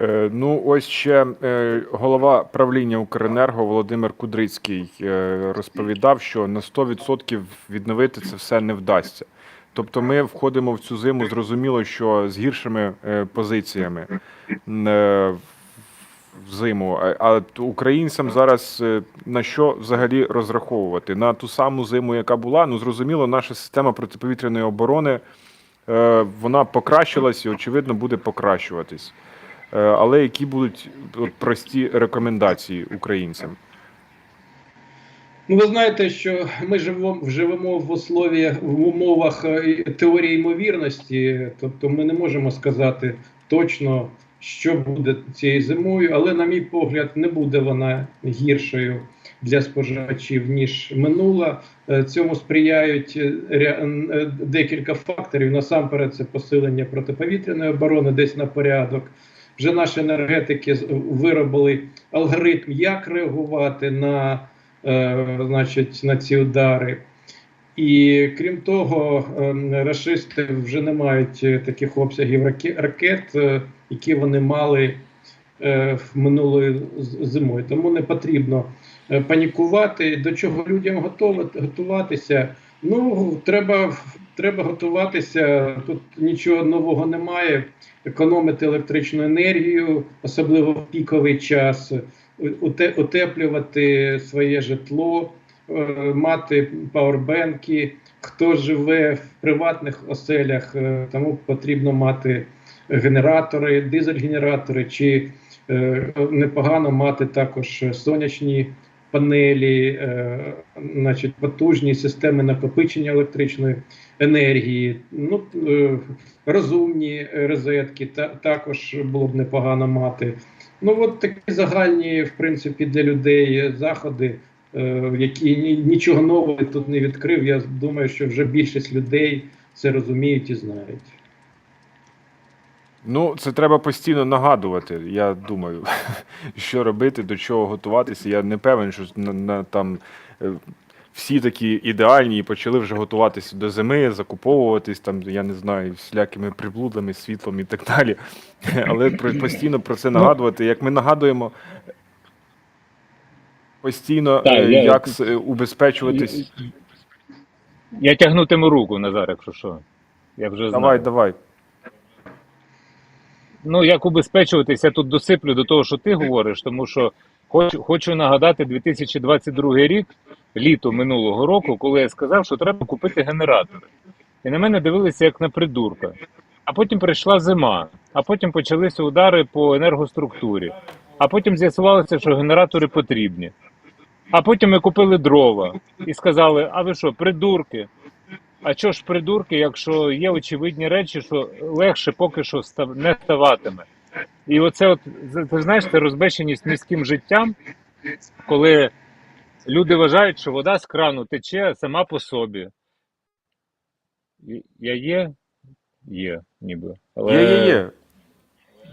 Е, Ну, ось ще е, голова правління Укренерго Володимир Кудрицький е, розповідав, що на 100% відновити це все не вдасться. Тобто ми входимо в цю зиму, зрозуміло, що з гіршими позиціями в зиму. А- українцям зараз на що взагалі розраховувати? На ту саму зиму, яка була. Ну зрозуміло, наша система протиповітряної оборони вона покращилась і, очевидно, буде покращуватись. Е, Але які будуть прості рекомендації українцям? Ну, ви знаєте, що ми живемо, живемо в услові в умовах е, теорії ймовірності, тобто ми не можемо сказати точно, що буде цією зимою, але, на мій погляд, не буде вона гіршою для споживачів ніж минула. Е, Цьому сприяють декілька факторів. Насамперед, це посилення протиповітряної оборони, десь на порядок. Вже наші енергетики виробили алгоритм, як реагувати на е, значить, на ці удари. І крім того, е, рашисти вже не мають е, таких обсягів раке- ракет, е, які вони мали е, минулої зимою. Тому не потрібно е, панікувати. До чого людям готувати, готуватися? Ну, треба, треба готуватися. Тут нічого нового немає. Економити електричну енергію, особливо в піковий час уте- утеплювати своє житло, е, мати пауербенки. Хто живе в приватних оселях, е, тому потрібно мати генератори, дизель-генератори, чи е, непогано мати також сонячні панелі, е, значить, потужні системи накопичення електричної енергії, ну, е, розумні розетки, та, також було б непогано мати. Ну, от такі загальні, в принципі, для людей заходи, е, які нічого нового тут не відкрив. Я думаю, що вже більшість людей це розуміють і знають. Ну, це треба постійно нагадувати. Я думаю, що робити, до чого готуватися. Я не певен, що на, на там е, всі такі ідеальні і почали вже готуватися до зими, закуповуватись там, я не знаю, всілякими приблудами, світлом і так далі. Але постійно про це нагадувати. Як ми нагадуємо постійно, Так, е, я- як е, убезпечуватись. Я тягнутиму руку, Назар, якщо що. Я вже знаю. Давай, давай. Ну, як убезпечуватись, я тут досиплю до того, що ти говориш, тому що хочу, хочу нагадати 2022 рік, літо минулого року, коли я сказав, що треба купити генератори. І на мене дивилися як на придурка. А потім прийшла зима, а потім почалися удари по енергоструктурі. А потім з'ясувалося, що генератори потрібні. А потім ми купили дрова і сказали: а ви що, придурки? А чого ж придурки, якщо є очевидні речі, що легше поки що став, не ставатиме. І оце, от, ти знаєш, це розбещеність міським життям, коли люди вважають, що вода з крану тече сама по собі. Я є? Є, ніби. Але... Є, є, є.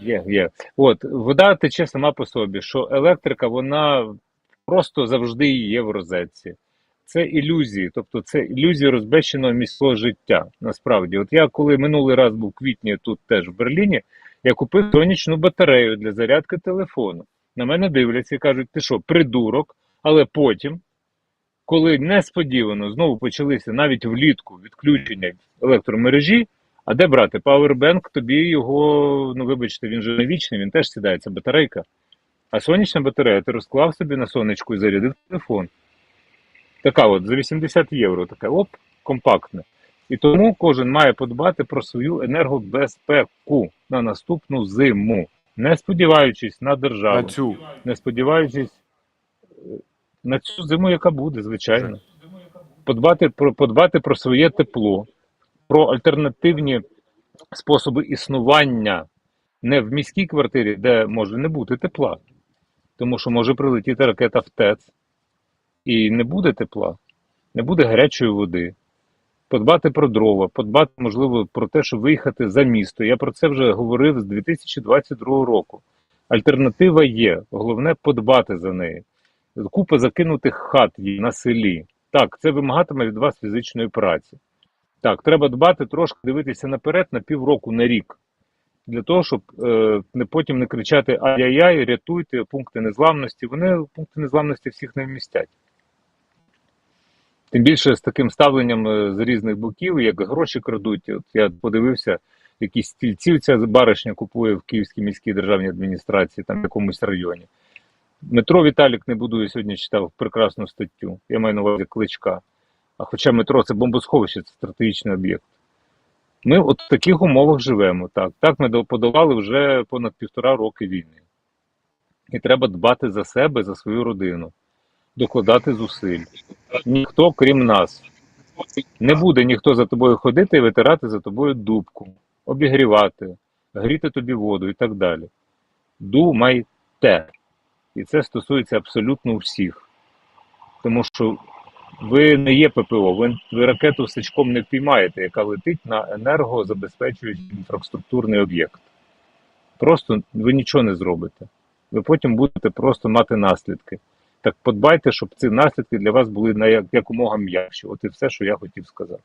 Є, є. От, вода тече сама по собі, що електрика, вона просто завжди є в розетці. Це ілюзії, тобто це ілюзії розбещеного міського життя. Насправді, от я коли минулий раз був в квітні тут теж в Берліні, я купив сонячну батарею для зарядки телефону. На мене дивляться і кажуть, ти що, придурок? Але потім, коли несподівано знову почалися навіть влітку відключення електромережі, а де брати? Пауербенк, тобі його, ну вибачте, він же не вічний, він теж сідається, батарейка. А сонячна батарея, ти розклав собі на сонечку і зарядив телефон. Така от за 80 євро, така оп, компактна. І тому кожен має подбати про свою енергобезпеку на наступну зиму, не сподіваючись на державу, На цю. не сподіваючись е, на цю зиму, яка буде, звичайно. Подбати про, подбати про своє тепло, про альтернативні способи існування не в міській квартирі, де може не бути тепла, тому що може прилетіти ракета в ТЕЦ, і не буде тепла, не буде гарячої води. Подбати про дрова, подбати, можливо, про те, щоб виїхати за місто. Я про це вже говорив з 2022 року. Альтернатива є. Головне подбати за неї. Купа закинутих хат на селі. Так, це вимагатиме від вас фізичної праці. Так, треба дбати трошки дивитися наперед на півроку, на рік. Для того, щоб е, не потім не кричати ай-яй-яй, рятуйте, пункти незламності. Вони пункти незламності всіх не вмістять. Тим більше з таким ставленням е, з різних боків, як гроші крадуть. От я подивився, якісь стільців ця баришня купує в Київській міській державній адміністрації, там в якомусь районі. Метро Віталік не будує сьогодні читав прекрасну статтю. Я маю на увазі кличка. А хоча метро це бомбосховище, це стратегічний об'єкт. Ми от в таких умовах живемо. Так, так ми до- подолали вже понад півтора роки війни. І треба дбати за себе, за свою родину, докладати зусиль. Ніхто, крім нас, не буде ніхто за тобою ходити і витирати за тобою дубку, обігрівати, гріти тобі воду і так далі. Думайте. І це стосується абсолютно всіх. Тому що ви не є ППО, ви, ви ракету сачком не впіймаєте, яка летить на енергозабезпечуючий інфраструктурний об'єкт. Просто ви нічого не зробите. Ви потім будете просто мати наслідки. Так подбайте, щоб ці наслідки для вас були на якомога м'якші. От і все, що я хотів сказати.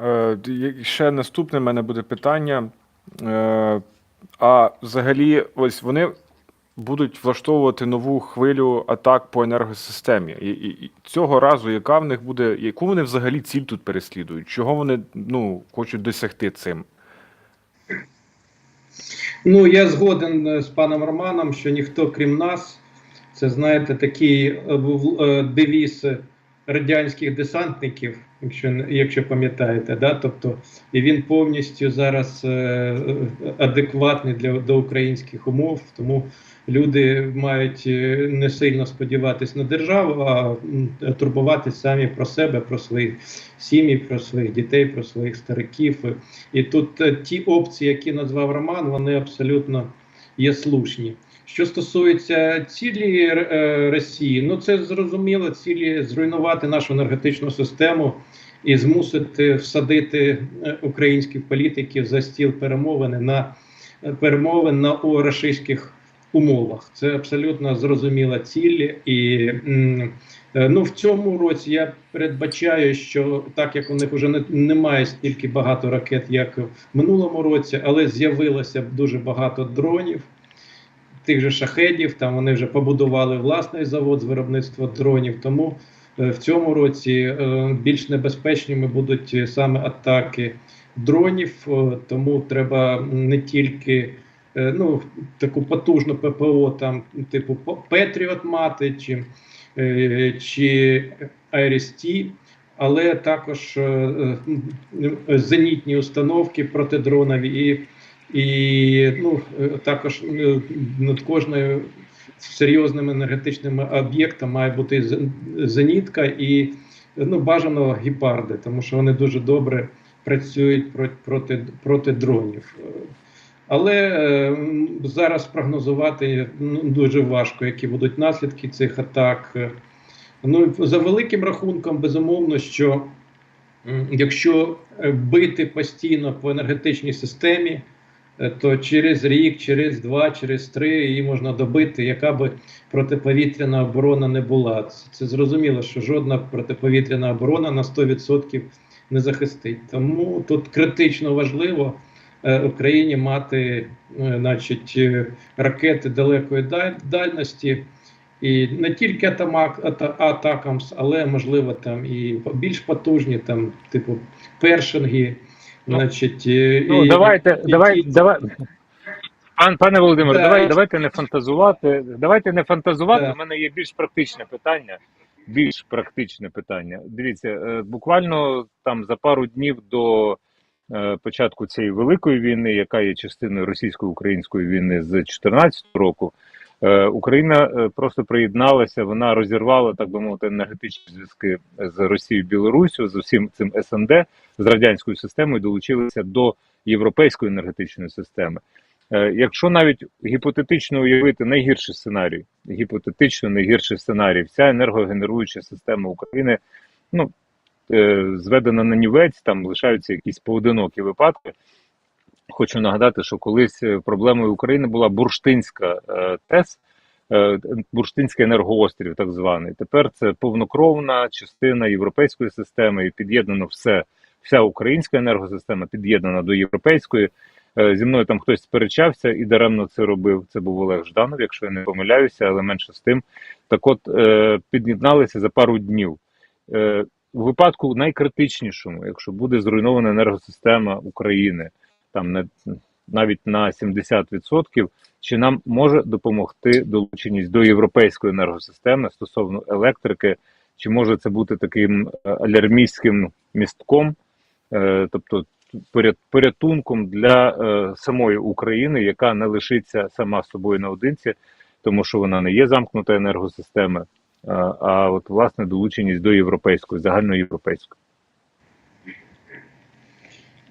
Е, Ще наступне в мене буде питання. Е, А взагалі, ось вони будуть влаштовувати нову хвилю атак по енергосистемі. І, і, і цього разу, яка в них буде, яку вони взагалі ціль тут переслідують? Чого вони ну, хочуть досягти цим? Ну, я згоден е, з паном Романом, що ніхто крім нас, це знаєте, такий е, е, девіз радянських десантників, якщо якщо пам'ятаєте, да? тобто і він повністю зараз е, адекватний для до українських умов, тому люди мають е, не сильно сподіватись на державу, а турбуватись самі про себе, про свої сім'ї, про своїх дітей, про своїх стариків. І тут е, ті опції, які назвав Роман, вони абсолютно є слушні. Що стосується цілі е, Росії, ну це зрозуміло, цілі зруйнувати нашу енергетичну систему і змусити всадити е, українських політиків за стіл перемовини на е, перемовин на у рашистських умовах. Це абсолютно зрозуміла ціль, і ну в цьому році я передбачаю, що так як у них вже не, немає стільки багато ракет, як в минулому році, але з'явилося дуже багато дронів. Тих же шахедів, там вони вже побудували власний завод з виробництва дронів. Тому е, в цьому році е, більш небезпечними будуть саме атаки дронів. Е, Тому треба не тільки ну, таку потужну ППО, там, типу Петріот мати чи, чи IRIS-T, але також зенітні установки протидронові і і ну, е, також е, над кожною серйозним енергетичним об'єктом має бути зенітка і ну, бажано гепарди, тому що вони дуже добре працюють проти, проти, проти дронів. Але е, зараз прогнозувати ну, дуже важко, які будуть наслідки цих атак. Ну, за великим рахунком, безумовно, що якщо бити постійно по енергетичній системі, то через рік, через два, через три її можна добити, яка би протиповітряна оборона не була. Це, зрозуміло, що жодна протиповітряна оборона на 100% не захистить. Тому тут критично важливо е, Україні мати, е, значить, е, ракети далекої дальності. І не тільки атамак, ата, атакамс, але можливо там і більш потужні, там, типу, першинги. Ну, значить, е, Ну, і- давайте, і- давай, і- давай. Пан, пане Володимире, Да, давай, давайте не фантазувати. Давайте не фантазувати. Да. У мене є більш практичне питання. Більш практичне питання. Дивіться, е, буквально там за пару днів до е, початку цієї великої війни, яка є частиною російсько-української війни з 2014 року, Україна е, просто приєдналася, вона розірвала, так би мовити, енергетичні зв'язки з Росією Білоруссю, з усім цим СНД, з радянською системою, долучилися до європейської енергетичної системи. Е, Якщо навіть гіпотетично уявити найгірший сценарій, гіпотетично найгірший сценарій, вся енергогенеруюча система України ну, е, зведена на нівець, там лишаються якісь поодинокі випадки. Хочу нагадати, що колись е, проблемою України була бурштинська е, ТЕС, е, бурштинський енергоострів, так званий. Тепер це повнокровна частина європейської системи, і під'єднано все вся українська енергосистема під'єднана до європейської. Зі мною там хтось сперечався і даремно це робив. Це був Олег Жданов, якщо я не помиляюся, але менше з тим. Так от під'єдналися за пару днів. У випадку найкритичнішому, якщо буде зруйнована енергосистема України, там не навіть на 70%, чи нам може допомогти долученість до європейської енергосистеми стосовно електрики, чи може це бути таким е, алярмістським містком, е, тобто порят- порятунком для е, самої України, яка не лишиться сама собою наодинці, тому що вона не є замкнута енергосистема, а, а от власне долученість до європейської, загальноєвропейської.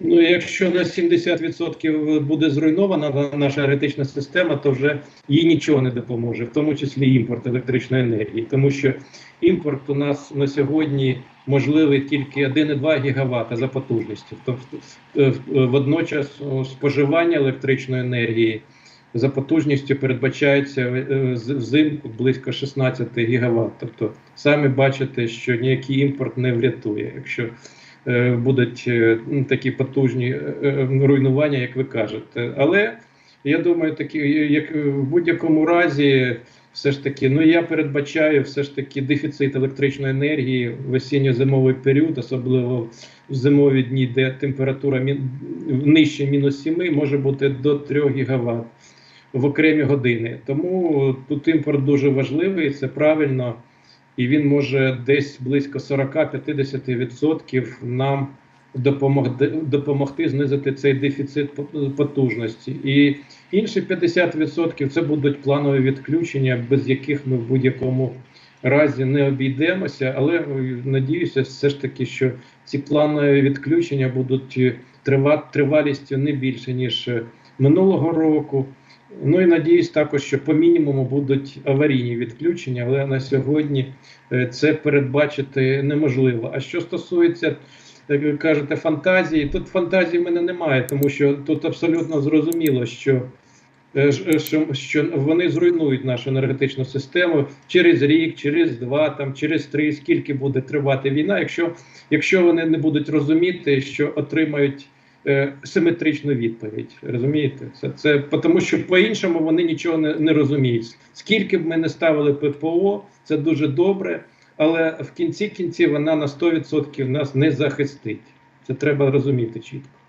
Ну, якщо на 70% буде зруйнована наша енергетична система, то вже їй нічого не допоможе, в тому числі імпорт електричної енергії, тому що імпорт у нас на сьогодні можливий тільки 1,2 гігавата за потужністю. Тобто е, в- водночас споживання електричної енергії за потужністю передбачається е, взимку близько 16 гігават. Тобто самі бачите, що ніякий імпорт не врятує, якщо е, будуть е, ну, такі потужні е, е, руйнування, як ви кажете. Але я думаю, такі, як в будь-якому разі, все ж таки, ну я передбачаю все ж таки дефіцит електричної енергії в осінньо-зимовий період, особливо в зимові дні, де температура нижче мінус 7, може бути до 3 гігават в окремі години. Тому тут імпорт дуже важливий, це правильно і він може десь близько 40-50% нам допомогти, допомогти знизити цей дефіцит пот- потужності. І інші 50% це будуть планові відключення, без яких ми в будь-якому разі не обійдемося. Але е, надіюся, все ж таки, що ці планові відключення будуть е, тривалістю не більше ніж е, минулого року. Ну і надіюсь також, що по мінімуму будуть аварійні відключення, але на сьогодні е, це передбачити неможливо. А що стосується, як ви кажете, фантазії, тут фантазії в мене немає, тому що тут абсолютно зрозуміло, що, е, е, що, що вони зруйнують нашу енергетичну систему через рік, через два, там, через три, скільки буде тривати війна, якщо, якщо вони не будуть розуміти, що отримають е, симетричну відповідь. Розумієте? Це, це тому, що по-іншому вони нічого не, не розуміють. Скільки б ми не ставили ППО, це дуже добре, але в кінці кінці вона на 100% нас не захистить. Це треба розуміти чітко.